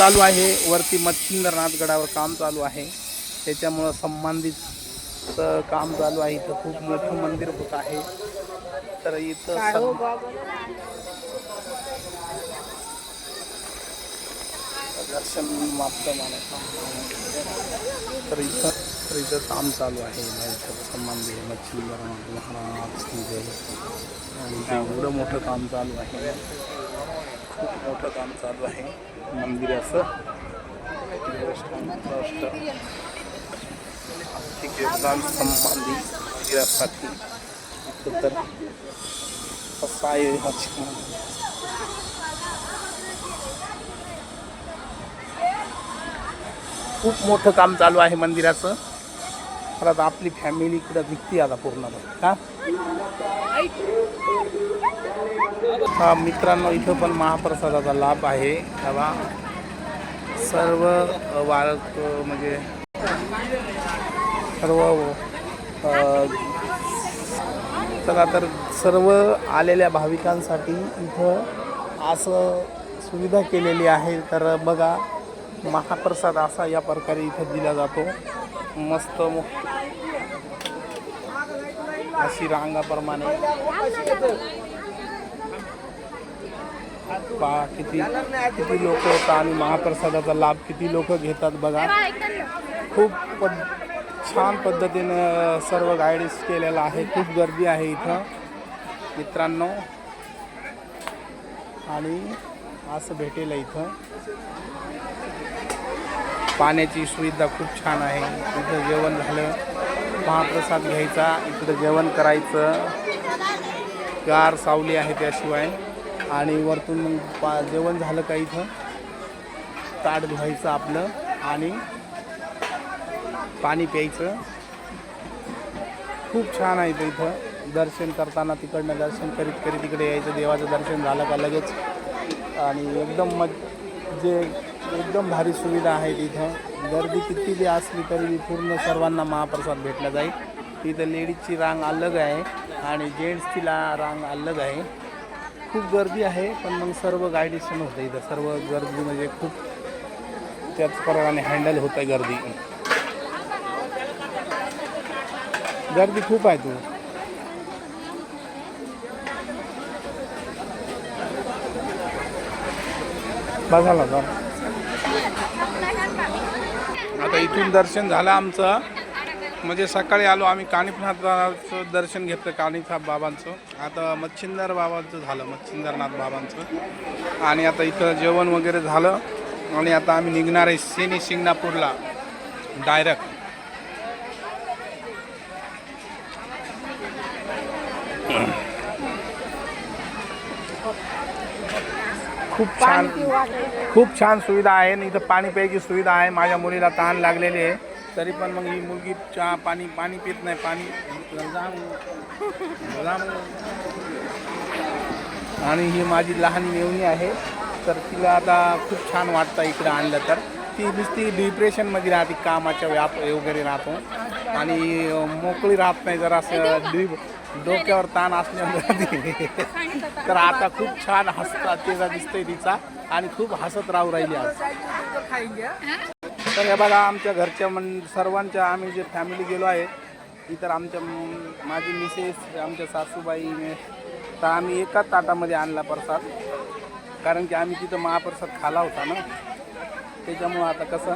चालू आहे. वरती मच्छिंद्रनाथ गडावर काम चालू आहे. त्याच्यामुळं संबंधित काम चालू आहे. इथं खूप मोठं मंदिर होत आहे. तर इथं सग- दर्शन मात्र तर इथं तर इथं काम चालू आहे. इथं संबंधी मच्छिंद्रनाथ महाराज आणि एवढं मोठं काम चालू आहे. खूप मोठं काम चालू आहे. मंदिराचं असं. योगदान संबंधी मंदिरासाठी. इथं तर आहे खूप मोठं काम चालू आहे मंदिराचं. तर आता आपली फॅमिली इकडं निघते आता पूर्ण का? मित्रांनो इथं पण महाप्रसादाचा लाभ आहे. तेव्हा सर्व वारक म्हणजे सर्व चला तर सर्व आलेल्या भाविकांसाठी इथं असं सुविधा केलेली आहे. तर बघा महाप्रसाद असा या प्रकारे इथं दिला जातो. मस्त मो- अशी रांगाप्रमाणे. पा किती किती लोक होतात आणि महाप्रसादाचा लाभ किती लोक घेतात बघा. खूप पद छान पद्धतीनं सर्व गाईड्स केलेलं आहे. खूप गर्दी आहे इथं मित्रांनो. आणि असं भेटेल इथं. पाण्याची सुविधा खूप छान आहे. इथं जेवण झालं. महाप्रसाद घ्यायचा. इकडं जेवण करायचं. गार सावली आहे त्याशिवाय. आणि वरतून पा जेवण झालं का इथं? ताट धुवायचं आपलं आणि पाणी प्यायचं. खूप छान आहे ते इथं. दर्शन करताना तिकडनं दर्शन करीत करीत तिकडे यायचं. देवाचं दर्शन झालं का लगेच. आणि एकदम मज जे एकदम भारी सुविधा आहे तिथं. गर्दी किती बी असली तरी पूर्ण सर्वांना महाप्रसाद भेटला जाईल. तिथं लेडीजची रांग अलग आहे आणि जेंट्सची ला रांग अलग आहे. खूप गर्दी आहे पण मग सर्व गायडेशन होतं इथं. सर्व गर्दी म्हणजे खूप त्याच प्रमाणे हँडल होत आहे गर्दी. गर्दी खूप आहे तू. बघायला आता इथून दर्शन झालं आमचं. म्हणजे सकाळी आलो आम्ही कानिफनाथचं दर्शन घेतलं कानिफनाथ बाबांचं. आता मच्छिंदर बाबांचं झालं मच्छिंदरनाथ बाबांचं. आणि आता इथं जेवण वगैरे झालं. आणि आता आम्ही निघणार आहे सेनी शिंगणापूरला डायरेक्ट खूप छान खूप छान सुविधा आहे. आणि इथं पाणी प्यायची सुविधा आहे. माझ्या मुलीला तहान लागलेली आहे. तरी पण मग ही मुलगी चहा पाणी पाणी पित नाही पाणी. जाम- जाम. आणि ही माझी लहान मेवणी आहे. तर तिला आता खूप छान वाटतं इकडं आणलं तर. ती नुसती डिप्रेशनमध्ये राहते कामाच्या व्याप वगैरे राहतो. आणि मोकळी राहत नाही जरा असं डी डोक्यावर ताण असल्यामुळे तर आता खूप छान हसता तेजा दिसतंय तिचा. आणि खूप हसत राहू राहिली आज. तर हे बघा आमच्या घरच्या मन सर्वांच्या आम्ही जे फॅमिली गेलो आहे इतर आमच्या माझी मिसेस आमच्या सासूबाई तर आम्ही एकाच ताटामध्ये आणला प्रसाद. कारण की आम्ही तिथं महाप्रसाद खाला होता ना. त्याच्यामुळं आता कसं?